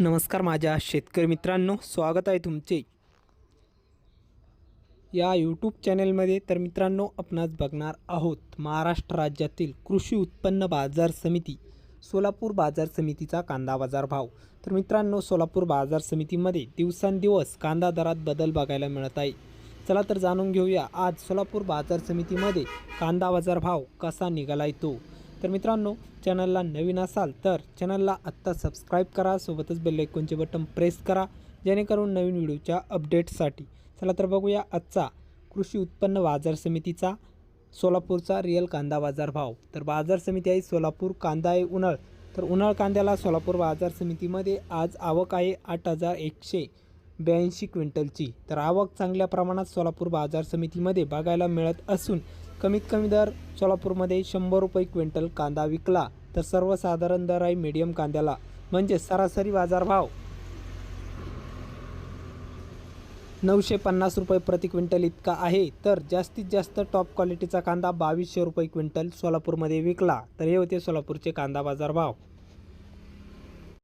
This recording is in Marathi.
नमस्कार माझ्या शेतकरी मित्रांनो स्वागत आहे तुमचे. या यूट्यूब चॅनलमध्ये तर मित्रांनो आपणास बघणार आहोत महाराष्ट्र राज्यातील कृषी उत्पन्न बाजार समिती सोलापूर बाजार समितीचा कांदा बाजार भाव. तर मित्रांनो सोलापूर बाजार समितीमध्ये दिवसांदिवस कांदा दरात बदल बघायला मिळत आहे. चला तर जाणून घेऊया आज सोलापूर बाजार समितीमध्ये कांदा बाजार भाव कसा निघाला तो. तर मित्रांनो चॅनलला नवीन असाल तर चॅनलला आत्ता सबस्क्राईब करा सोबतच बेलायकोनचे बटन प्रेस करा जेणेकरून नवीन व्हिडिओच्या अपडेट्ससाठी चला तर बघूया आजचा कृषी उत्पन्न बाजार समितीचा सोलापूरचा रिअल कांदा बाजार भाव. तर बाजार समिती आहे सोलापूर कांदा आहे उन्हाळ. तर उन्हाळ कांद्याला सोलापूर बाजार समितीमध्ये आज आवक आहे आठ हजार एकशे ब्याऐंशी क्विंटलची. तर आवक चांगल्या प्रमाणात सोलापूर बाजार समितीमध्ये बघायला मिळत असून कमीत कमी दर सोलापूरमध्ये शंभर रुपये क्विंटल कांदा विकला तर सर्वसाधारण दर आहे मीडियम कांद्याला. म्हणजे सरासरी बाजारभाव नऊशे पन्नास रुपये प्रति क्विंटल इतका आहे. तर जास्तीत जास्त टॉप क्वालिटीचा कांदा बावीसशे रुपये क्विंटल सोलापूरमध्ये विकला. तर हे होते सोलापूरचे कांदा बाजार भाव